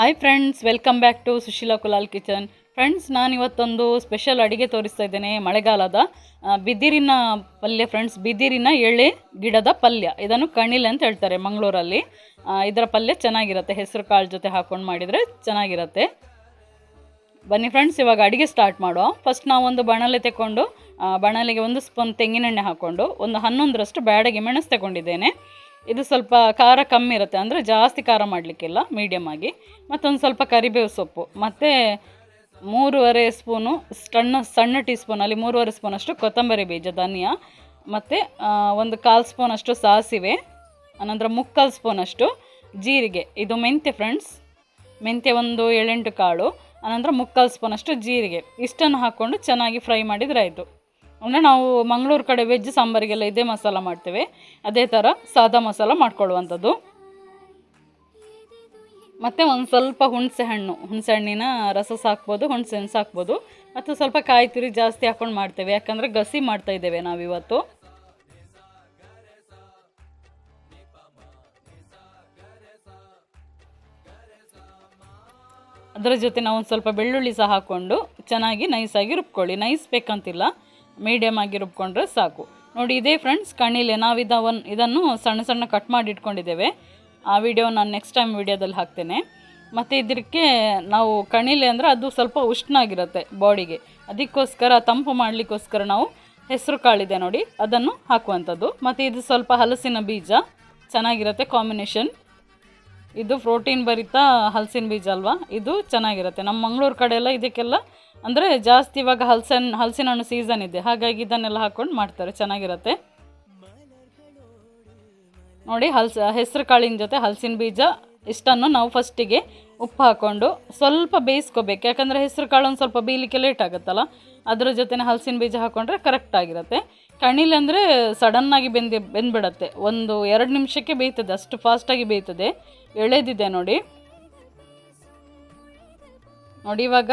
Hi friends welcome back to Sushila Kulal kitchen friends ನಾನು ಇವತ್ತೊಂದು special ಅಡುಗೆ ತೋರಿಸ್ತಾ ಇದ್ದೇನೆ, ಮಳೆಗಾಲದ ಬಿದಿರಿನ ಪಲ್ಯ ಫ್ರೆಂಡ್ಸ್ ಬಿದಿರಿನ ಎಳೆ ಗಿಡದ ಪಲ್ಯ. ಇದನ್ನು ಕಣಿಲೆ ಅಂತ ಹೇಳ್ತಾರೆ ಮಂಗಳೂರಲ್ಲಿ. ಇದರ ಪಲ್ಯ ಚೆನ್ನಾಗಿರುತ್ತೆ, ಹೆಸರು ಕಾಳು ಜೊತೆ ಹಾಕ್ಕೊಂಡು ಮಾಡಿದರೆ ಚೆನ್ನಾಗಿರುತ್ತೆ. ಬನ್ನಿ ಫ್ರೆಂಡ್ಸ್ ಇವಾಗ ಅಡುಗೆ ಸ್ಟಾರ್ಟ್ ಮಾಡುವ. ಫಸ್ಟ್ ನಾವು ಒಂದು ಬಾಣಲೆ ತಗೊಂಡು ಬಾಣಲೆಗೆ ಒಂದು ಸ್ಪೂನ್ ತೆಂಗಿನೆಣ್ಣೆ ಹಾಕ್ಕೊಂಡು ಒಂದು ಹನ್ನೊಂದರಷ್ಟು ಬ್ಯಾಡಗೆ ಮೆಣಸು ತಗೊಂಡಿದ್ದೇನೆ ಇದು ಸ್ವಲ್ಪ ಖಾರ ಕಮ್ಮಿ ಇರುತ್ತೆ. ಅಂದರೆ ಜಾಸ್ತಿ ಖಾರ ಮಾಡಲಿಕ್ಕಿಲ್ಲ ಮೀಡಿಯಮ್ ಆಗಿ. ಮತ್ತೊಂದು ಸ್ವಲ್ಪ ಕರಿಬೇವು ಸೊಪ್ಪು. ಮತ್ತು ಮೂರುವರೆ ಸ್ಪೂನು ಸಣ್ಣ ಸಣ್ಣ ಟೀ ಸ್ಪೂನಲ್ಲಿ ಮೂರುವರೆ ಸ್ಪೂನಷ್ಟು ಕೊತ್ತಂಬರಿ ಬೀಜ, ಧನಿಯಾ. ಮತ್ತು ಒಂದು ಕಾಲು ಸ್ಪೂನಷ್ಟು ಸಾಸಿವೆ. ಅನಂತರ ಮುಕ್ಕಾಲು ಸ್ಪೂನಷ್ಟು ಜೀರಿಗೆ. ಇದು ಮೆಂತ್ಯ ಫ್ರೆಂಡ್ಸ್. ಮೆಂತ್ಯ ಒಂದು ಏಳೆಂಟು ಕಾಳು. ಅನಂತರ ಮುಕ್ಕಾಲು ಸ್ಪೂನಷ್ಟು ಜೀರಿಗೆ. ಇಷ್ಟನ್ನು ಹಾಕ್ಕೊಂಡು ಚೆನ್ನಾಗಿ ಫ್ರೈ ಮಾಡಿದರೆ ಆಯಿತು. ಅಂದರೆ ನಾವು ಮಂಗಳೂರು ಕಡೆ ವೆಜ್ ಸಾಂಬಾರಿಗೆಲ್ಲ ಇದೇ ಮಸಾಲ ಮಾಡ್ತೇವೆ. ಅದೇ ಥರ ಸಾದಾ ಮಸಾಲ ಮಾಡ್ಕೊಳ್ಳುವಂಥದ್ದು. ಮತ್ತು ಒಂದು ಸ್ವಲ್ಪ ಹುಣಸೆ ಹಣ್ಣು. ಹುಣಸೆ ಹಣ್ಣಿನ ರಸ ಸಾಕ್ಬೋದು, ಹುಣಸೆ ಹಣ್ಣು ಸಾಕ್ಬೋದು. ಮತ್ತು ಸ್ವಲ್ಪ ಕಾಯಿ ತುರಿ ಜಾಸ್ತಿ ಹಾಕ್ಕೊಂಡು ಮಾಡ್ತೇವೆ. ಯಾಕಂದರೆ ಗಸಿ ಮಾಡ್ತಾ ಇದ್ದೇವೆ ನಾವಿವತ್ತು. ಅದರ ಜೊತೆ ನಾವು ಒಂದು ಸ್ವಲ್ಪ ಬೆಳ್ಳುಳ್ಳಿ ಸಹ ಹಾಕ್ಕೊಂಡು ಚೆನ್ನಾಗಿ ನೈಸಾಗಿ ರುಬ್ಕೊಳ್ಳಿ. ನೈಸ್ ಬೇಕಂತಿಲ್ಲ. ಮೀಡಿಯಮ್ ಆಗಿ ರುಬ್ಕೊಂಡ್ರೆ ಸಾಕು. ನೋಡಿ ಇದೇ ಫ್ರೆಂಡ್ಸ್ ಕಣಿಲೆ ನಾವು ಒನ್ ಇದನ್ನು ಸಣ್ಣ ಸಣ್ಣ ಕಟ್ ಮಾಡಿ ಇಟ್ಕೊಂಡಿದ್ದೇವೆ. ಆ ವಿಡಿಯೋ ನಾನು ನೆಕ್ಸ್ಟ್ ಟೈಮ್ ವಿಡಿಯೋದಲ್ಲಿ ಹಾಕ್ತೇನೆ. ಮತ್ತು ಇದಕ್ಕೆ ನಾವು ಕಣಿಲೆ ಅಂದರೆ ಅದು ಸ್ವಲ್ಪ ಉಷ್ಣ ಆಗಿರುತ್ತೆ ಬಾಡಿಗೆ. ಅದಕ್ಕೋಸ್ಕರ, ತಂಪು ಮಾಡಲಿಕ್ಕೋಸ್ಕರ ನಾವು ಹೆಸರು ಕಾಳಿದೆ ನೋಡಿ, ಅದನ್ನು ಹಾಕುವಂಥದ್ದು. ಮತ್ತು ಇದು ಸ್ವಲ್ಪ ಹಲಸಿನ ಬೀಜ. ಚೆನ್ನಾಗಿರುತ್ತೆ ಕಾಂಬಿನೇಷನ್ ಇದು ಪ್ರೋಟೀನ್ ಭರಿತ ಹಲಸಿನ ಬೀಜ ಅಲ್ವಾ? ಇದು ಚೆನ್ನಾಗಿರುತ್ತೆ. ನಮ್ಮ ಮಂಗಳೂರು ಕಡೆ ಎಲ್ಲ ಇದಕ್ಕೆಲ್ಲ ಅಂದರೆ ಜಾಸ್ತಿ ಇವಾಗ ಹಲಸಿನ ಹಲಸಿನ ಹಣ್ಣು ಸೀಸನ್ ಇದೆ. ಹಾಗಾಗಿ ಇದನ್ನೆಲ್ಲ ಹಾಕ್ಕೊಂಡು ಮಾಡ್ತಾರೆ. ಚೆನ್ನಾಗಿರುತ್ತೆ. ನೋಡಿ ಹಲ್ಸ, ಹೆಸರು ಕಾಳಿನ ಜೊತೆ ಹಲಸಿನ ಬೀಜ ಇಷ್ಟನ್ನು ನಾವು ಫಸ್ಟಿಗೆ ಉಪ್ಪು ಹಾಕ್ಕೊಂಡು ಸ್ವಲ್ಪ ಬೇಯಿಸ್ಕೋಬೇಕು. ಯಾಕಂದರೆ ಹೆಸರು ಕಾಳು ಒಂದು ಸ್ವಲ್ಪ ಬೇಯಲಿಕ್ಕೆ ಲೇಟ್ ಆಗುತ್ತಲ್ಲ, ಅದರ ಜೊತೆನೇ ಹಲಸಿನ ಬೀಜ ಹಾಕ್ಕೊಂಡ್ರೆ ಕರೆಕ್ಟ್ ಆಗಿರುತ್ತೆ. ಕಣಿಲೆ ಅಂದರೆ ಸಡನ್ನಾಗಿ ಬೆಂದು, ಬೆಂದ್ಬಿಡತ್ತೆ. ಒಂದು ಎರಡು ನಿಮಿಷಕ್ಕೆ ಬೇಯ್ತದೆ, ಅಷ್ಟು ಫಾಸ್ಟಾಗಿ ಬೇಯ್ತದೆ. ಎಳೆದಿದೆ ನೋಡಿ. ನೋಡಿ ಇವಾಗ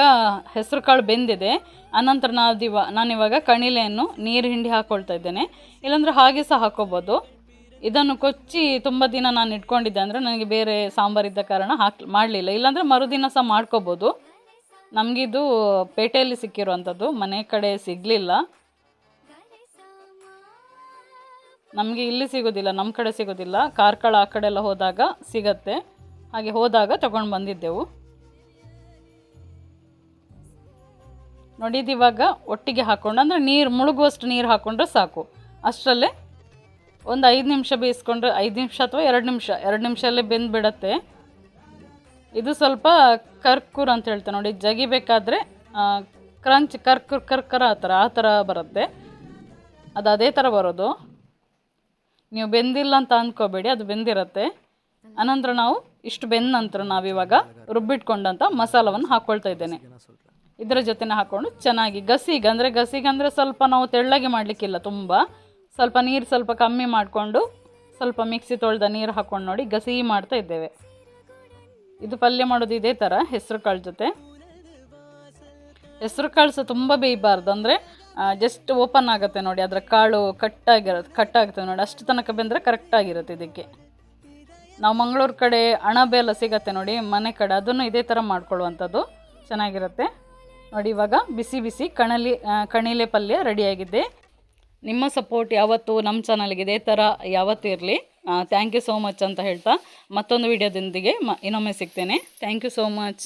ಹೆಸರು ಕಾಳು ಬೆಂದಿದೆ. ಅನಂತರ ನಾದಿವ ನಾನಿವಾಗ ಕಣಿಲೆಯನ್ನು ನೀರು ಹಿಂಡಿ ಹಾಕ್ಕೊಳ್ತಾ ಇದ್ದೇನೆ. ಇಲ್ಲಾಂದರೆ ಹಾಗೆ ಸಹ ಹಾಕೋಬೋದು. ಇದನ್ನು ಕೊಚ್ಚಿ ತುಂಬ ದಿನ ನಾನು ಇಟ್ಕೊಂಡಿದ್ದೆ ಅಂದರೆ ನನಗೆ ಬೇರೆ ಸಾಂಬಾರಿದ್ದ ಕಾರಣ ಹಾಕ್, ಮಾಡಲಿಲ್ಲ. ಇಲ್ಲಾಂದರೆ ಮರುದಿನ ಸಹ ಮಾಡ್ಕೋಬೋದು. ನಮಗಿದು ಪೇಟೆಯಲ್ಲಿ ಸಿಕ್ಕಿರುವಂಥದ್ದು. ಮನೆ ಕಡೆ ಸಿಗಲಿಲ್ಲ. ನಮಗೆ ಇಲ್ಲಿ ಸಿಗೋದಿಲ್ಲ ನಮ್ಮ ಕಡೆ ಸಿಗೋದಿಲ್ಲ. ಕಾರ್ಕಳ ಆ ಕಡೆ ಎಲ್ಲ ಹೋದಾಗ ಸಿಗತ್ತೆ. ಹಾಗೆ ಹೋದಾಗ ತಗೊಂಡು ಬಂದಿದ್ದೆವು. ನೋಡಿ ಇದು ಇವಾಗ ಒಟ್ಟಿಗೆ ಹಾಕ್ಕೊಂಡು ಅಂದರೆ ನೀರು ಮುಳುಗುವಷ್ಟು ನೀರು ಹಾಕ್ಕೊಂಡ್ರೆ ಸಾಕು. ಅಷ್ಟರಲ್ಲೇ ಒಂದು ಐದು ನಿಮಿಷ ಬೇಯಿಸ್ಕೊಂಡ್ರೆ, ಐದು ನಿಮಿಷ ಅಥವಾ ಎರಡು ನಿಮಿಷ, ಎರಡು ನಿಮಿಷಲ್ಲೇ ಬೆಂದು ಬಿಡತ್ತೆ. ಇದು ಸ್ವಲ್ಪ ಕರ್ಕುರ್ ಅಂತ ಹೇಳ್ತೆ ನೋಡಿ ಜಗಿಬೇಕಾದ್ರೆ ಕ್ರಂಚ್ ಕರ್ಕುರ್, ಕರ್ಕರ ಆ ಥರ ಆ ಥರ ಬರುತ್ತೆ. ಅದು ಅದೇ ಥರ ಬರೋದು. ನೀವು ಬೆಂದಿಲ್ಲ ಅಂತ ಅಂದ್ಕೋಬೇಡಿ ಅದು ಬೆಂದಿರತ್ತೆ. ಅನಂತರ ನಾವು ಇಷ್ಟು ಬೆಂದ ನಂತರ ನಾವಿವಾಗ ರುಬ್ಬಿಟ್ಕೊಂಡಂಥ ಮಸಾಲವನ್ನು ಹಾಕ್ಕೊಳ್ತಾ ಇದ್ದೇನೆ. ಇದರ ಜೊತೆನೇ ಹಾಕ್ಕೊಂಡು ಚೆನ್ನಾಗಿ ಗಸಿಗೆ, ಅಂದರೆ ಗಸಿಗೆ ಅಂದರೆ ಸ್ವಲ್ಪ ನಾವು ತೆಳ್ಳಗೆ ಮಾಡಲಿಕ್ಕಿಲ್ಲ ತುಂಬ. ಸ್ವಲ್ಪ ನೀರು ಸ್ವಲ್ಪ ಕಮ್ಮಿ ಮಾಡಿಕೊಂಡು ಸ್ವಲ್ಪ ಮಿಕ್ಸಿ ತೊಳೆದ ನೀರು ಹಾಕ್ಕೊಂಡು ನೋಡಿ ಗಸಿ ಮಾಡ್ತಾ ಇದ್ದೇವೆ. ಇದು ಪಲ್ಯ ಮಾಡೋದು ಇದೇ ಥರ ಹೆಸರು ಕಾಳು ಜೊತೆ. ಹೆಸರು ಕಾಳು ಸಹ ತುಂಬ ಬೇಯಬಾರ್ದು, ಅಂದರೆ ಜಸ್ಟ್ ಓಪನ್ ಆಗುತ್ತೆ ನೋಡಿ, ಅದರ ಕಾಳು ಕಟ್ಟಾಗಿರೋದು ಕಟ್ಟಾಗುತ್ತೆ ನೋಡಿ, ಅಷ್ಟು ತನಕ ಬೆಂದರೆ ಕರೆಕ್ಟಾಗಿರುತ್ತೆ ಇದಕ್ಕೆ. ನಾವು ಮಂಗಳೂರು ಕಡೆ ಅಣಬೆ ಎಲ್ಲ ಸಿಗತ್ತೆ ನೋಡಿ, ಮನೆ ಕಡೆ, ಅದನ್ನು ಇದೇ ಥರ ಮಾಡ್ಕೊಳ್ಳುವಂಥದ್ದು ಚೆನ್ನಾಗಿರುತ್ತೆ. ನೋಡಿ, ಇವಾಗ ಬಿಸಿ ಬಿಸಿ ಕಣಲಿ ಕಣಿಲೆ ಪಲ್ಯ ರೆಡಿಯಾಗಿದೆ ನಿಮ್ಮ ಸಪೋರ್ಟ್ ಯಾವತ್ತು ನಮ್ಮ ಚಾನಲ್ಗೆ ಇದೇ ಥರ ಯಾವತ್ತೂ ಇರಲಿ. ಥ್ಯಾಂಕ್ ಯು ಸೋ ಮಚ್ ಅಂತ ಹೇಳ್ತಾ ಮತ್ತೊಂದು ವೀಡಿಯೋದೊಂದಿಗೆ ಮ, ಇನ್ನೊಮ್ಮೆ ಸಿಗ್ತೇನೆ. Thank you so much